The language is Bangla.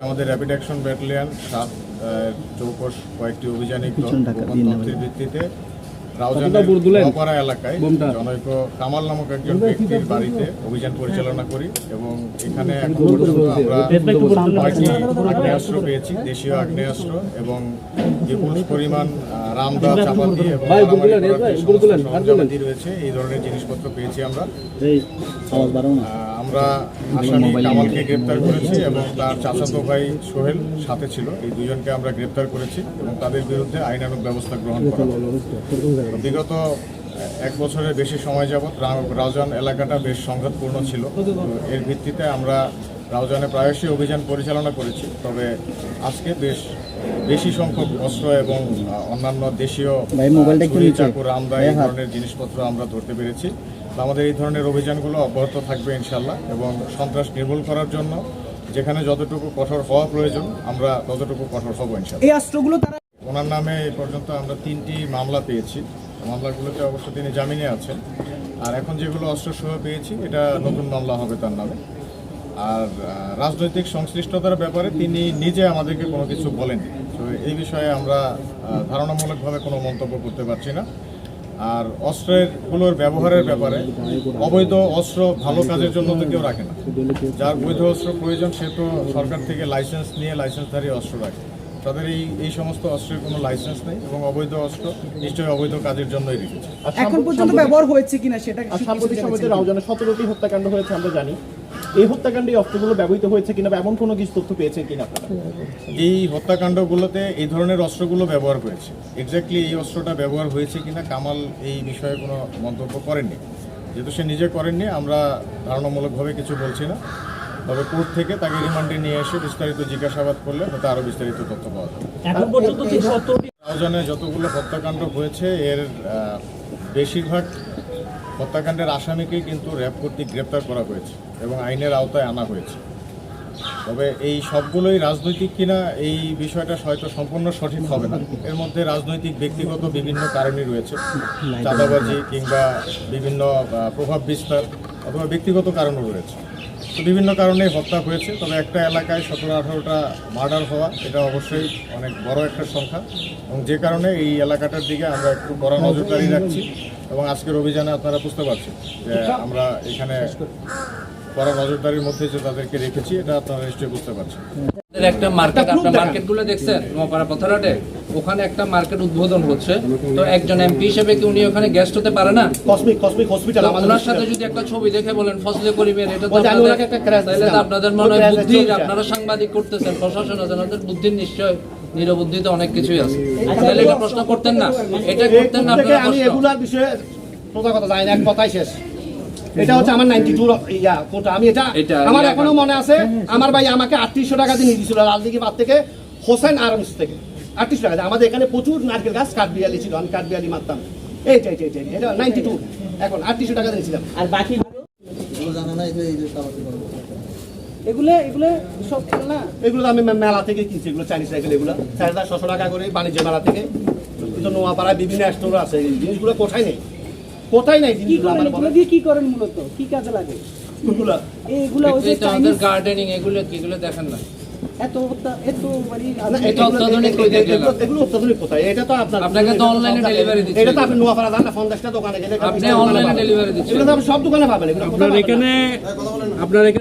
আমাদের র্যাপিড অ্যাকশন ব্যাটালিয়ন সাত চৌকস কয়েকটি অভিযানিক তথ্যের ভিত্তিতে বুট এলাকায়? জনৈক কামাল নামক একজন ব্যক্তির বাড়িতে অভিযান পরিচালনা করি এবং এখানে এখন পর্যন্ত আমরা আগ্নেয়াস্ত্র পেয়েছি দেশীয় আগ্নেয়াস্ত্র এবং বিপুল পরিমাণ রামদা চাপাতি এবং সরঞ্জামাদি রয়েছে এই ধরনের জিনিসপত্র পেয়েছি আমরা। আমরা আসামি কামালকে গ্রেপ্তার করেছি এবং তার চাচাতো ভাই সোহেল সাথে ছিল। এই দুজনকে আমরা গ্রেপ্তার করেছি এবং তাদের বিরুদ্ধে আইনানুক ব্যবস্থা গ্রহণ করা। বিগত এক বছরের বেশি সময় যাবৎ রাজন এলাকাটা বেশ সংঘাতপূর্ণ ছিল। তো এর ভিত্তিতে আমরা রাউজানে প্রায়শই অভিযান পরিচালনা করেছি তবে আজকে বেশ বেশি সংখ্যক অস্ত্র এবং অন্যান্য দেশীয় চাকুর মোবাইলটা একটু ছুরি, নিচে। চাকু রামদা ভাই, এই ধরনের জিনিসপত্র আমরা ধরতে পেরেছি। আমাদের এই ধরনের অভিযানগুলো অব্যাহত থাকবে ইনশাল্লাহ এবং সন্ত্রাস নির্মূল করার জন্য যেখানে যতটুকু কঠোর হওয়া প্রয়োজন আমরা ততটুকু কঠোর হব ইনশাল্লাহ এই অস্ত্রগুলো তারা ওনার নামে এই পর্যন্ত আমরা তিনটি মামলা পেয়েছি। মামলাগুলোতে অবশ্য তিনি জামিনে আছেন। আর এখন যেগুলো অস্ত্র সহ পেয়েছি এটা নতুন মামলা হবে তার নামে। আর রাজনৈতিক সংশ্লিষ্টতার ব্যাপারে তিনি নিজে আমাদেরকে কোনো কিছু বলেননি। তো এই বিষয়ে আমরা ধারণামূলকভাবে কোনো মন্তব্য করতে পারছি না। আর অস্ত্রেরগুলোর ব্যবহারের ব্যাপারে অবৈধ অস্ত্র ভালো কাজের জন্য তো কেউ রাখে না। যার বৈধ অস্ত্র প্রয়োজন সে তো সরকার থেকে লাইসেন্স নিয়ে লাইসেন্সধারী অস্ত্র রাখে। তাদের এই এই সমস্ত অস্ত্রের কোনো লাইসেন্স নেই এবং অবৈধ অস্ত্র নিশ্চয়ই অবৈধ কাজের জন্যই রেখেছে। এখন পর্যন্ত ব্যবহার হয়েছে কিনা সেটা সাম্প্রতিক জেনেছেন সময়ে রাউজানে সতেরোটি হত্যাকাণ্ড হয়েছে আমরা জানি। এই হত্যাকাণ্ডে এই অস্ত্রগুলো ব্যবহৃত হয়েছে কিনা বা এমন কোনো কিছু তথ্য পেয়েছেন কিনা আপনারা? এই হত্যাকাণ্ডগুলোতে এই ধরনের অস্ত্রগুলো ব্যবহার হয়েছে। এক্স্যাক্টলি এই অস্ত্রটা ব্যবহার হয়েছে কিনা কামাল এই বিষয়ে কোনো মন্তব্য করেননি। যেহেতু সে নিজে করেননি আমরা ধারণামূলকভাবে কিছু বলছি না। তবে কোর্ট থেকে তাকে রিমান্ডে নিয়ে এসে বিস্তারিত জিজ্ঞাসাবাদ করলে হয়তো আরও বিস্তারিত তথ্য পাওয়া যাবে। যতগুলো হত্যাকাণ্ড হয়েছে এর বেশিরভাগ হত্যাকাণ্ডের আসামিকেই কিন্তু র্যাব কর্তৃক গ্রেপ্তার করা হয়েছে এবং আইনের আওতায় আনা হয়েছে। তবে এই সবগুলোই রাজনৈতিক কিনা, এই বিষয়টা হয়তো সম্পূর্ণ সঠিক হবে না। এর মধ্যে রাজনৈতিক, ব্যক্তিগত বিভিন্ন কারণই রয়েছে। চাঁদাবাজি কিংবা বিভিন্ন প্রভাব বিস্তার অথবা ব্যক্তিগত কারণও রয়েছে। তো বিভিন্ন কারণে হত্যা হয়েছে, তবে একটা এলাকায় সতেরো, আঠারোটা মার্ডার হওয়া, এটা অবশ্যই অনেক বড় একটা সংখ্যা। এবং যে কারণে এই এলাকাটার দিকে আমরা একটু বড় নজরদারি রাখছি এবং আজকের অভিযানে আপনারা বুঝতে পারছেন যে আমরা এখানে কড়া নজরদারির মধ্যে যে তাদেরকে রেখেছি, এটা আপনারা নিশ্চয়ই বুঝতে পারছেন। একটা মার্কেট আপনার মার্কেটগুলো দেখছেন? পথরাটে ওখানে একটা মার্কেট উদ্বোধন হচ্ছে। তো একজন এমপি হিসেবে কি উনি ওখানে গেস্ট হতে পারে না? কসমিক কসমিক হসপিটাল ওনার সাথে যদি একটা ছবি দেখে বলেন ফজলে করিমের এটা তো তাহলে আপনাদের মনে হয় বুদ্ধি আপনারা সাংবাদিক করতেছেন প্রশাসন আছে ওনাদের বুদ্ধির নিশ্চয় নিরবুদ্ধিতে অনেক কিছুই আছে। তাহলে এটা প্রশ্ন করতেন না। এটা করতেন না আপনারা আমি এগুলার বিষয়ে সোজা কথা জানি না এক কথাই শেষ। এটা হচ্ছে আমার নাইনটি টু ইয়া কোটা। আমি এটা এটা আমার এখনও মনে আছে আমার ভাই আমাকে আটত্রিশশো টাকা দিয়ে নিয়ে দিয়েছিল লালদিঘি বাদ থেকে হোসেন আরামস থেকে। আটত্রিশশো টাকা। আমাদের এখানে প্রচুর নারকেল গাছ কাঠবিয়ালি ছিল আমি কাঠবিয়ালি মারতাম। এই এই এই, এই, এটা নাইনটি টু এখন আটত্রিশশো টাকা দিয়েছিলাম। আর বাকি এগুলো এগুলো সব খেলনা এগুলো আমি মেলা থেকে কিনছি এগুলো চাইনিজ সাইকেল এগুলো। চার হাজার ছশো টাকা করে বাণিজ্য মেলা থেকে। কিন্তু নোয়াপাড়ায় বিভিন্ন স্টোর আছে। জিনিসগুলো কোথায় নেই? কোথায় নেই জিনিসগুলো আমার দিয়ে কি করেন মূলত কি কাজে লাগে? এগুলো। এইগুলো ওই যে আমাদের চাইনিজ গার্ডেনিং এগুলো কি এগুলো দেখেন না। এত মানে এটা অত্যাধুনিক এগুলো- গেল। এগুলো- এগুলো অত্যাধুনিক কোথায়? এটা তো আপনার- আপনাকে তো online এ দিচ্ছে এটা তো আপনি নোয়াপাড়া যান না, পঞ্চাশটা দোকানে গেলে আপনি। এগুলো তো আপনি সব দোকানে পাবেন, এগুলো আপনার এখানে আপনার এখানে